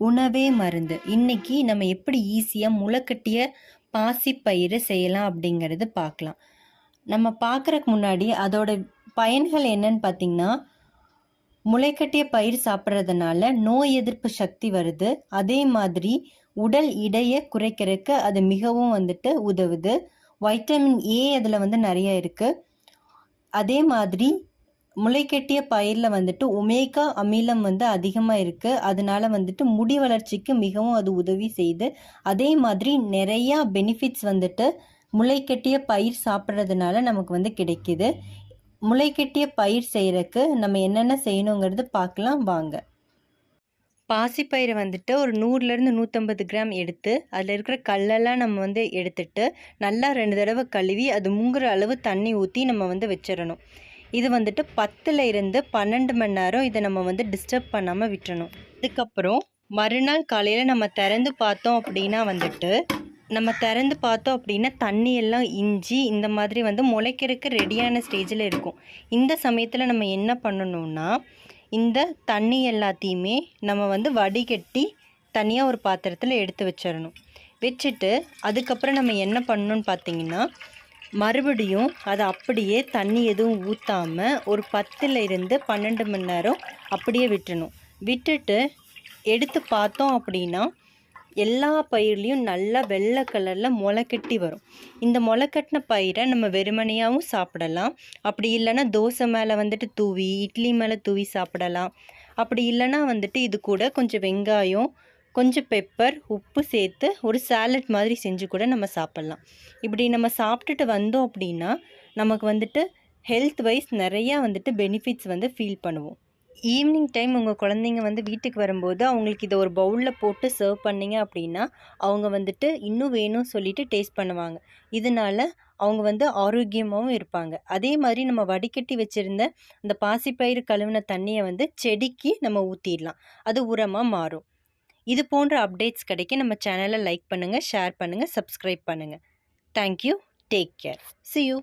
உணவே மருந்து. இன்னைக்கு நம்ம எப்படி ஈஸியாக முளைக்கட்டிய பாசிப்பயிறு செய்யலாம் அப்படிங்கிறது பார்க்கலாம். நம்ம பார்க்குறக்கு முன்னாடி அதோட பயன்கள் என்னன்னு பார்த்தீங்கன்னா முளைக்கட்டிய பயிர் சாப்பிட்றதுனால நோய் எதிர்ப்பு சக்தி வருது. அதே மாதிரி உடல் இடையை குறைக்கிறதுக்கு அது மிகவும் வந்துட்டு உதவுது. வைட்டமின் ஏ அதில் வந்து நிறைய இருக்குது அதே மாதிரி முளைக்கட்டிய பயிரில் வந்துட்டு ஒமேகா அமிலம் வந்து அதிகமாக இருக்குது அதனால வந்துட்டு முடி வளர்ச்சிக்கு மிகவும் அது உதவி செய்யுது அதே மாதிரி நிறையா பெனிஃபிட்ஸ் வந்துட்டு முளைக்கட்டிய பயிர் சாப்பிட்றதுனால நமக்கு வந்து கிடைக்குது. முளைக்கட்டிய பயிர் செய்கிறக்கு நம்ம என்னென்ன செய்யணுங்கிறது பார்க்கலாம். வாங்க. பாசிப்பயிரை வந்துட்டு ஒரு நூறுலேருந்து நூற்றம்பது கிராம் எடுத்து அதில் இருக்கிற கல்லெல்லாம் நம்ம வந்து எடுத்துட்டு நல்லா ரெண்டு தடவை கழுவி அது மூங்குற அளவு தண்ணி ஊற்றி நம்ம வந்து வச்சிடணும். இது வந்துட்டு பத்தில் இருந்து பன்னெண்டு மணி நேரம் இதை நம்ம வந்து டிஸ்டர்ப் பண்ணாமல் விட்டுறணும். இதுக்கப்புறம் மறுநாள் காலையில் நம்ம திறந்து பார்த்தோம் அப்படின்னா வந்துட்டு நம்ம திறந்து பார்த்தோம் அப்படின்னா தண்ணி எல்லாம் இஞ்சி இந்த மாதிரி வந்து முளைக்கிறதுக்கு ரெடியான ஸ்டேஜில் இருக்கும். இந்த சமயத்தில் நம்ம என்ன பண்ணணும்னா இந்த தண்ணி எல்லாத்தையுமே நம்ம வந்து வடிகட்டி தனியாக ஒரு பாத்திரத்தில் எடுத்து வச்சிடணும். வச்சுட்டு அதுக்கப்புறம் நம்ம என்ன பண்ணணும்னு பார்த்தீங்கன்னா மறுபடியும் அதை அப்படியே தண்ணி எதுவும் ஊற்றாமல் ஒரு பத்தில் இருந்து பன்னெண்டு மணி நேரம் அப்படியே விட்டுணும் விட்டுட்டு எடுத்து பார்த்தோம் அப்படின்னா எல்லா பயிர்லேயும் நல்லா வெள்ளை கலரில் முளைக்கட்டி வரும். இந்த முளைக்கட்டின பயிரை நம்ம வெறுமனையாகவும் சாப்பிடலாம். அப்படி இல்லைன்னா தோசை மேலே வந்துட்டு தூவி இட்லி மேலே தூவி சாப்பிடலாம். அப்படி இல்லைன்னா வந்துட்டு இது கூட கொஞ்சம் வெங்காயம் கொஞ்சம் பெப்பர் உப்பு சேர்த்து ஒரு சாலட் மாதிரி செஞ்சு கூட நம்ம சாப்பிட்லாம். இப்படி நம்ம சாப்பிட்டுட்டு வந்தோம் அப்படின்னா நமக்கு வந்துட்டு ஹெல்த் வைஸ் நிறையா வந்துட்டு பெனிஃபிட்ஸ் வந்து ஃபீல் பண்ணுவோம். ஈவினிங் டைம் உங்கள் குழந்தைங்க வந்து வீட்டுக்கு வரும்போது அவங்களுக்கு இதை ஒரு பவுலில் போட்டு சர்வ் பண்ணிங்க அப்படின்னா அவங்க வந்துட்டு இன்னும் வேணும் சொல்லிட்டு டேஸ்ட் பண்ணுவாங்க. இதனால அவங்க வந்து ஆரோக்கியமாகவும் இருப்பாங்க. அதே மாதிரி நம்ம வடிகட்டி வச்சுருந்த அந்த பாசிப்பயிறு கழுவின தண்ணியை வந்து செடிக்கு நம்ம ஊற்றிடலாம் அது உரமாக மாறும். இது போன்ற அப்டேட்ஸ் கிடைக்க நம்ம சேனலை லைக் பண்ணுங்கள் ஷேர் பண்ணுங்கள் சப்ஸ்கிரைப் பண்ணுங்கள் thank you take care. See you